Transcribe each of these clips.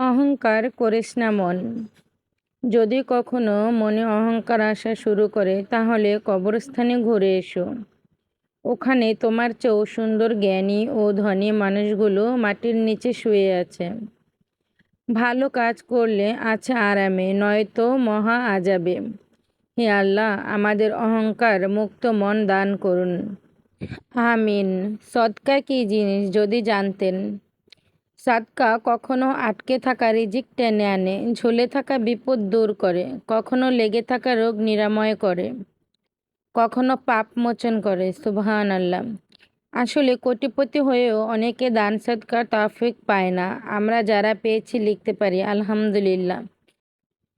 অহংকার করিস না মন। যদি কখনো মনে অহংকার আসা শুরু করে, তাহলে কবরস্থানে ঘুরে এসো। ওখানে তোমার চেয়েও সুন্দর জ্ঞানী ও ধনী মানুষগুলো মাটির নিচে শুয়ে আছে। ভালো কাজ করলে আছে আরামে, নয়তো মহা আজাবে হে আল্লাহ, আমাদের অহংকার মুক্ত মন দান করুন। আমিন। সদকা কি জিনিস যদি জানতেন? সাদকা কখনো আটকে থাকা রিজিক টেনে আনে, ঝুলে থাকা বিপদ দূর করে, কখনো লেগে থাকা রোগ নিরাময় করে, কখনো পাপ মোচন করে সুবহান আল্লাহ আসলে কোটিপতি হয়েও অনেকে দান সদকার তৌফিক পায় না। আমরা যারা পেয়েছি লিখতে পারি, আলহামদুলিল্লাহ।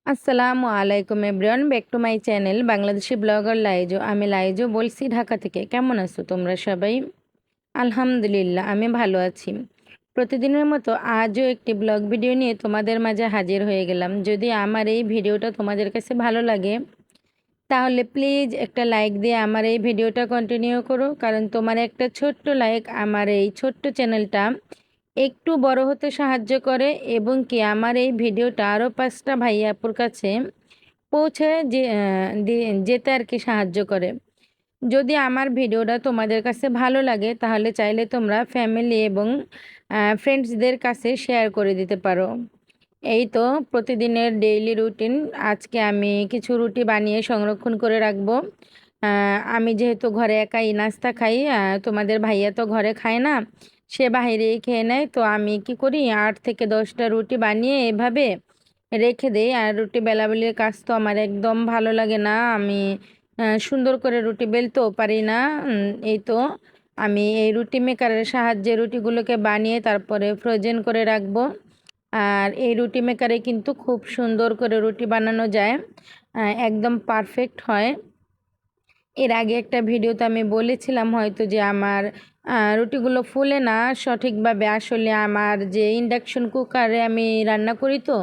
আসসালামু আলাইকুম everyone, back to my channel Bangladeshi blogger Laizo. আমি লাইজো বলছি ঢাকা থেকে। কেমন আছো তোমরা সবাই? আলহামদুলিল্লাহ, আমি ভালো আছি। প্রতিদিনের মতো আজও একটি ব্লগ ভিডিও নিয়ে তোমাদের মাঝে হাজির হয়ে গেলাম। যদি আমার এই ভিডিওটা তোমাদের কাছে ভালো লাগে, তাহলে প্লিজ একটা লাইক দিয়ে আমার এই ভিডিওটা কন্টিনিউ করো। কারণ তোমার একটা ছোট্ট লাইক আমার এই ছোট্ট চ্যানেলটা একটু বড় হতে সাহায্য করে এবং কি আমার এই ভিডিওটা আরও পাঁচটা ভাইয়াপুর কাছে পৌঁছে যেতে আর কি সাহায্য করে। যদি আমার ভিডিওটা তোমাদের কাছে ভালো লাগে, তাহলে চাইলে তোমরা ফ্যামিলি এবং ফ্রেন্ডসদের কাছে শেয়ার করে দিতে পারো। এই তো প্রতিদিনের ডেইলি রুটিন আজকে আমি কিছু রুটি বানিয়ে সংরক্ষণ করে রাখব। আমি যেহেতু ঘরে একাই নাস্তা খাই তোমাদের ভাইয়া তো ঘরে খায় না, সে বাহিরেই খেয়ে নেয়। তো আমি কি করি, আট থেকে দশটা রুটি বানিয়ে এভাবে রেখে দেই। আর রুটি বেলাবেলির কাজ তো আমার একদম ভালো লাগে না। আমি সুন্দর করে রুটি বেলতেও পারি না। এই তো আমি এই রুটি মেকারের সাহায্যে রুটিগুলোকে বানিয়ে তারপরে ফ্রোজেন করে রাখব। আর এই রুটি মেকারে কিন্তু খুব সুন্দর করে রুটি বানানো যায় একদম পারফেক্ট হয়। এর আগে একটা ভিডিওতে আমি বলেছিলাম হয়তো যে আমার রুটিগুলো ফুলে না সঠিকভাবে, আসলে আমার যে ইন্ডাকশন কুকারে আমি রান্না করি তো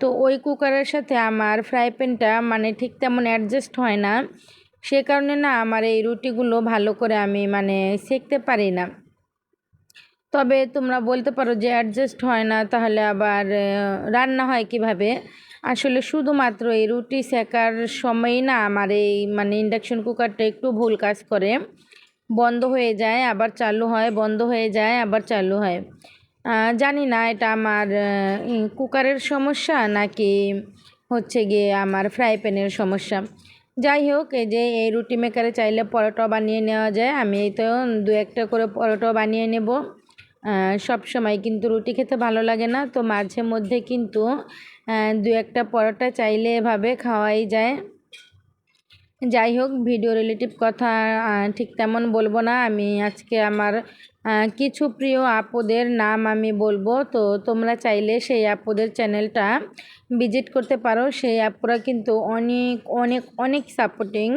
তো ওই কুকারের সাথে আমার ফ্রাই প্যানটা মানে ঠিক তেমন অ্যাডজাস্ট হয় না। সে কারণে না আমার এই রুটিগুলো ভালো করে আমি মানে সেঁকতে পারি না। তবে তোমরা বলতে পারো যে অ্যাডজাস্ট হয় না, তাহলে আবার রান্না হয় কীভাবে? আসলে শুধুমাত্র এই রুটি সেকার সময়ই না আমার এই মানে ইন্ডাকশন কুকারটা একটু ভুল কাজ করে। বন্ধ হয়ে যায়, আবার চালু হয়, বন্ধ হয়ে যায়, আবার চালু হয়। জানি না এটা আমার কুকারের সমস্যা নাকি হচ্ছে গিয়ে আমার ফ্রাই প্যানের সমস্যা। যাই হোক এই যে এই রুটি মেকারে চাইলে পরোটা বানিয়ে নেওয়া যায়। আমি এই তো দু একটা করে পরোটা বানিয়ে নেব। সব সময় কিন্তু রুটি খেতে ভালো লাগে না, তো মাঝে মধ্যে কিন্তু দু একটা পরোটা চাইলে এভাবে খাওয়াই যায়। যাই হোক ভিডিও রিলেটিভ কথা ঠিক তেমন বলব না। আমি আজকে আমার কিছু প্রিয় আপুদের নাম আমি বলব। তো তোমরা চাইলে সেই আপুদের চ্যানেলটা ভিজিট করতে পারো। সেই আপুরা কিন্তু অনেক অনেক অনেক সাপোর্টিং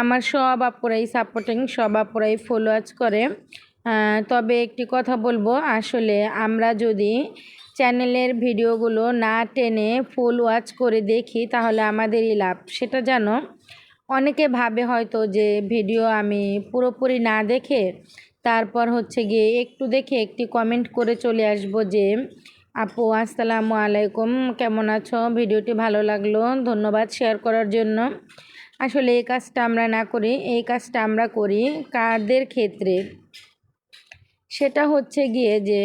আমার সব আপুরাই সাপোর্টিং সব আপুরাই ফলোয়াজ করে। তবে একটি কথা বলব, আসলে আমরা যদি চ্যানেলের ভিডিওগুলো না টেনে ফুল ওয়াচ করে দেখি, তাহলে আমাদেরই লাভ। সেটা জানো, অনেকে ভাবে হয়তো যে ভিডিও আমি পুরোপুরি না দেখে তারপর হচ্ছে গিয়ে একটু দেখে একটি কমেন্ট করে চলে আসব যে, আপু, আসসালামু আলাইকুম, কেমন আছো? ভিডিওটি ভালো লাগল? ধন্যবাদ শেয়ার করার জন্য। আসলে এই কাজটা আমরা না করি, এই কাজটা আমরা করি কারদের ক্ষেত্রে? সেটা হচ্ছে গিয়ে যে,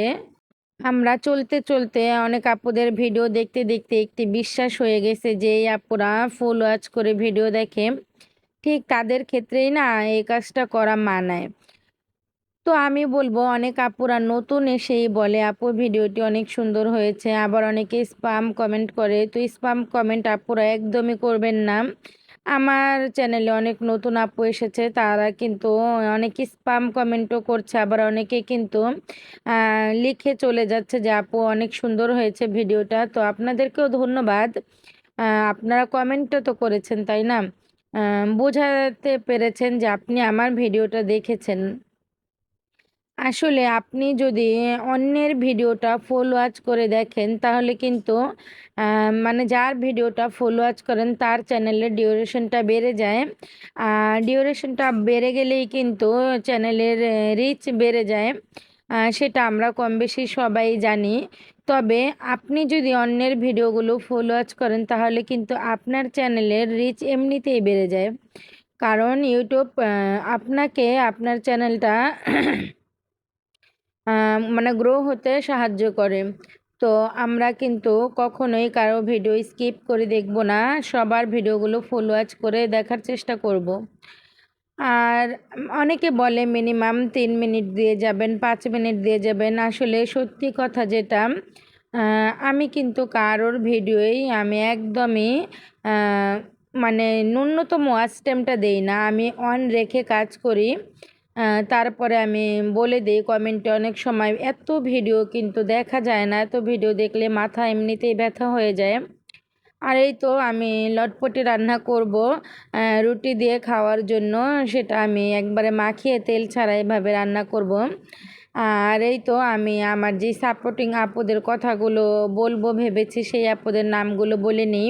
আমরা চলতে চলতে অনেক আপুদের ভিডিও দেখতে দেখতে একটি বিশ্বাস হয়ে গেছে যে, এই আপুরা ফুল ওয়াচ করে ভিডিও দেখে, ঠিক তাদের ক্ষেত্রেই না এই কাজটা করা মানায়। তো আমি বলব অনেক আপুরা নতুন এসেই বলে, আপু, ভিডিওটি অনেক সুন্দর হয়েছে। আবার অনেকে স্পাম কমেন্ট করে, তো স্পাম কমেন্ট আপুরা একদমই করবেন না। আমার চ্যানেলে অনেক নতুন আপু এসেছে, তারা কিন্তু অনেক স্পাম কমেন্টও করছে, আবার অনেকে কিন্তু লিখে চলে যাচ্ছে যে, আপু, অনেক সুন্দর হয়েছে ভিডিওটা। তো আপনাদেরকেও ধন্যবাদ। আপনারা কমেন্টও তো করেছেন, তাই না? বোঝাতে পেরেছেন যে, আপনি আমার ভিডিওটা দেখেছেন। আসলে আপনি যদি অন্যের ভিডিওটা ফুল ওয়াচ করে দেখেন, তাহলে কিন্তু মানে যার ভিডিওটা ফুল ওয়াচ করেন, তার চ্যানেলের ডিউরেশনটা বেড়ে যায়। আর ডিউরেশনটা বেড়ে গেলেই কিন্তু চ্যানেলের রিচ বেড়ে যায়। সেটা আমরা কম বেশি সবাই জানি। তবে আপনি যদি অন্যের ভিডিওগুলো ফুল ওয়াচ করেন, তাহলে কিন্তু আপনার চ্যানেলের রিচ এমনিতেই বেড়ে যায়। কারণ ইউটিউব আপনাকে আপনার চ্যানেলটা মানে গ্রো হতে সাহায্য করে। তো আমরা কিন্তু কখনোই কারও ভিডিও স্কিপ করে দেখব না। সবার ভিডিওগুলো ফুল ওয়াচ করে দেখার চেষ্টা করব। আর অনেকে বলে মিনিমাম তিন মিনিট দিয়ে যাবেন, পাঁচ মিনিট দিয়ে যাবেন। আসলে সত্যি কথা যেটা আমি কিন্তু কারোর ভিডিওই আমি একদমই মানে ন্যূনতম ওয়াচ টাইমটা দেই না। আমি অন রেখে কাজ করি। তারপরে আমি বলে দিই কমেন্টে অনেক সময়, এত ভিডিও কিন্তু দেখা যায় না, এত ভিডিও দেখলে মাথা এমনিতেই ব্যথা হয়ে যায়। আর এই তো আমি লটপটি রান্না করব রুটি দিয়ে খাওয়ার জন্য, সেটা আমি একবারে মাখিয়ে তেল ছাড়া এভাবে রান্না করব। আর এই তো আমি আমার যে সাপোর্টিং আপুদের কথাগুলো বলব, ভেবেছি সেই আপুদের নামগুলো বলে নিই।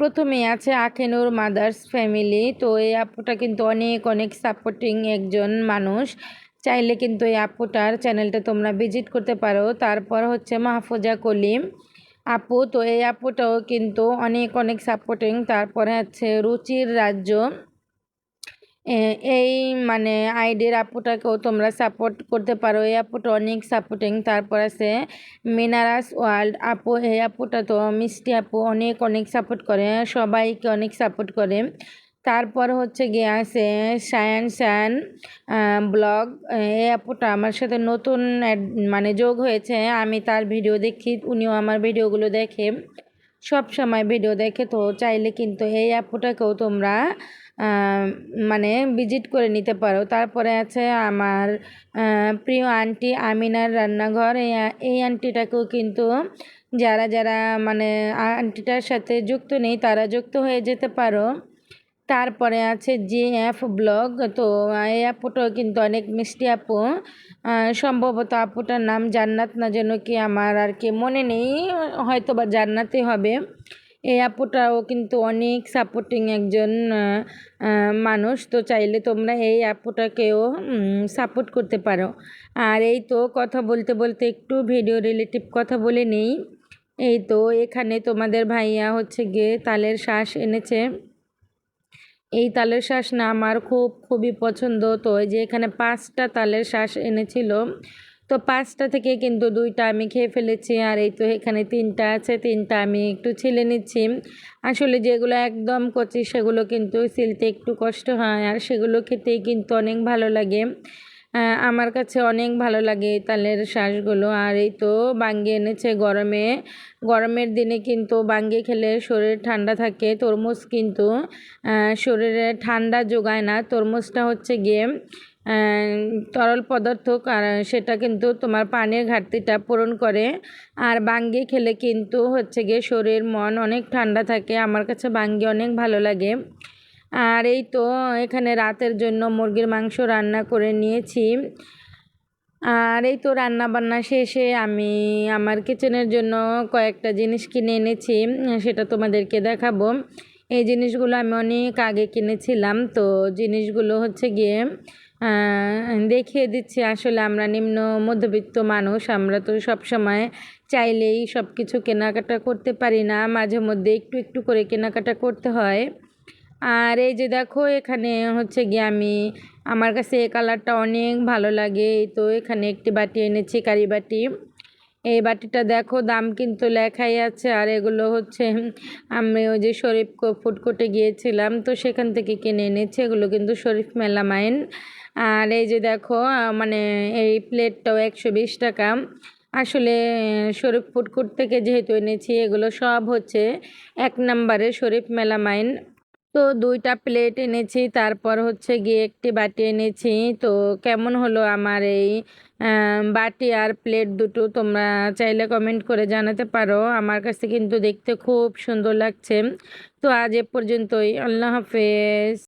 প্রথমে আছে আখেনুর মাদার্স ফ্যামিলি। তো এই আপুটা কিন্তু অনেক অনেক সাপোর্টিং একজন মানুষ। চাইলে কিন্তু এই আপুটার চ্যানেলটা তোমরা ভিজিট করতে পারো। তারপর হচ্ছে মাহফুজা কলিম আপু। তো এই আপুটাও কিন্তু অনেক অনেক সাপোর্টিং তারপরে আছে রুচির রাজ্য। এই মানে আইডির আপুটাকেও তোমরা সাপোর্ট করতে পারো। এই আপুটা অনেক সাপোর্টিং তারপর আছে মিনারাস ওয়ার্ল্ড আপু এই আপুটা তো মিষ্টি আপু অনেক অনেক সাপোর্ট করে, সবাইকে অনেক সাপোর্ট করে। তারপর হচ্ছে গিয়ে আছে সায়ান স্যান ব্লগ এই আপুটা আমার সাথে নতুন মানে যোগ হয়েছে। আমি তার ভিডিও দেখি, উনিও আমার ভিডিওগুলো দেখে। সব সময় ভিডিও দেখে তো চাইলে কিন্তু এই অ্যাপটাকেও তোমরা মানে ভিজিট করে নিতে পারো। তারপরে আছে আমার প্রিয় আন্টি আমিনার রান্নাঘর। এই এই আন্টিটাকেও কিন্তু যারা যারা মানে আন্টিটার সাথে যুক্ত নেই, তারা যুক্ত হয়ে যেতে পারো। তারপরে আছে জি এফ ব্লগ। তো, এই আপুটাও কিন্তু অনেক মিষ্টি আপু। সম্ভবত আপুটার নাম জান্নাত না যেন কি আমার আর কি মনে নেই হয়তো বা জান্নাতে হবে। এই আপুটাও কিন্তু অনেক সাপোর্টিং একজন মানুষ। তো চাইলে তোমরা এই আপুটাকেও সাপোর্ট করতে পারো। আর এই তো কথা বলতে বলতে একটু ভিডিও রিলেটিভ কথা বলে নেই। এই তো এখানে তোমাদের ভাইয়া হচ্ছে গিয়ে তালের শ্বাস এনেছে। এই তালের শ্বাস না আমার খুব, খুবই পছন্দ। তো এই যে এখানে পাঁচটা তালের শ্বাস এনেছিল। তো পাঁচটা থেকে কিন্তু দুইটা আমি খেয়ে ফেলেছি আর এই তো এখানে তিনটা আছে, তিনটা আমি একটু ছিলে নিচ্ছি। আসলে যেগুলো একদম কচি সেগুলো কিন্তু সিলতে একটু কষ্ট হয় আর সেগুলো খেতেই কিন্তু অনেক ভালো লাগে। আমার কাছে অনেক ভালো লাগে এই তালের শ্বাসগুলো আর এই তো বাঙ্গি এনেছে গরমে। গরমের দিনে কিন্তু বাঙ্গি খেলে শরীর ঠান্ডা থাকে, তরমুজ কিন্তু শরীরে ঠান্ডা যোগায় না। তরমুজটা হচ্ছে গেম তরল পদার্থ সেটা কিন্তু তোমার পানির ঘাটতিটা পূরণ করে। আর বাঙ্গি খেলে কিন্তু হচ্ছে গিয়ে শরীর, মন অনেক ঠান্ডা থাকে। আমার কাছে বাঙ্গি অনেক ভালো লাগে। আর এই তো এখানে রাতের জন্য মুরগির মাংস রান্না করে নিয়েছি। আর এই তো রান্না বান্না শেষে আমি আমার কিচেনের জন্য কয়েকটা জিনিস কিনে এনেছি, সেটা তোমাদেরকে দেখাবো। এই জিনিসগুলো আমি অনেক আগে কিনেছিলাম, তো জিনিসগুলো হচ্ছে গিয়ে দেখিয়ে দিচ্ছি, আসলে আমরা নিম্ন মধ্যবিত্ত মানুষ, আমরা তো সব সময় চাইলেই সব কিছু কেনাকাটা করতে পারি না, মাঝে মধ্যে একটু একটু করে কেনাকাটা করতে হয়। আর এই যে দেখো, এখানে হচ্ছে গিয়ে আমি, আমার কাছে এই কালারটা অনেক ভালো লাগে। তো এখানে একটি বাটি এনেছি, কারি বাটি। এই বাটিটা দেখো, দাম কিন্তু লেখাই আছে। আর এগুলো হচ্ছে, আমি ওই যে শরীফ ফুড কোর্টে গিয়েছিলাম, তো সেখান থেকে কিনে এনেছি। এগুলো কিন্তু শরীফ মেলা মাইন আর এই যে দেখো মানে এই প্লেটটাও একশো বিশ টাকা। আসলে, শরীফ ফুড থেকে যেহেতু এনেছি, এগুলো সব হচ্ছে এক নম্বরে শরীফ মেলামাইন। তো দুইটা প্লেট এনেছি, তারপর হচ্ছে গিয়ে একটি বাটি এনেছি। তো কেমন হলো আমার এই বাটি আর প্লেট দুটো তোমরা চাইলে কমেন্ট করে জানাতে পারো। আমার কাছে কিন্তু দেখতে খুব সুন্দর লাগছে। তো আজ এ পর্যন্তই। আল্লাহ হাফেজ।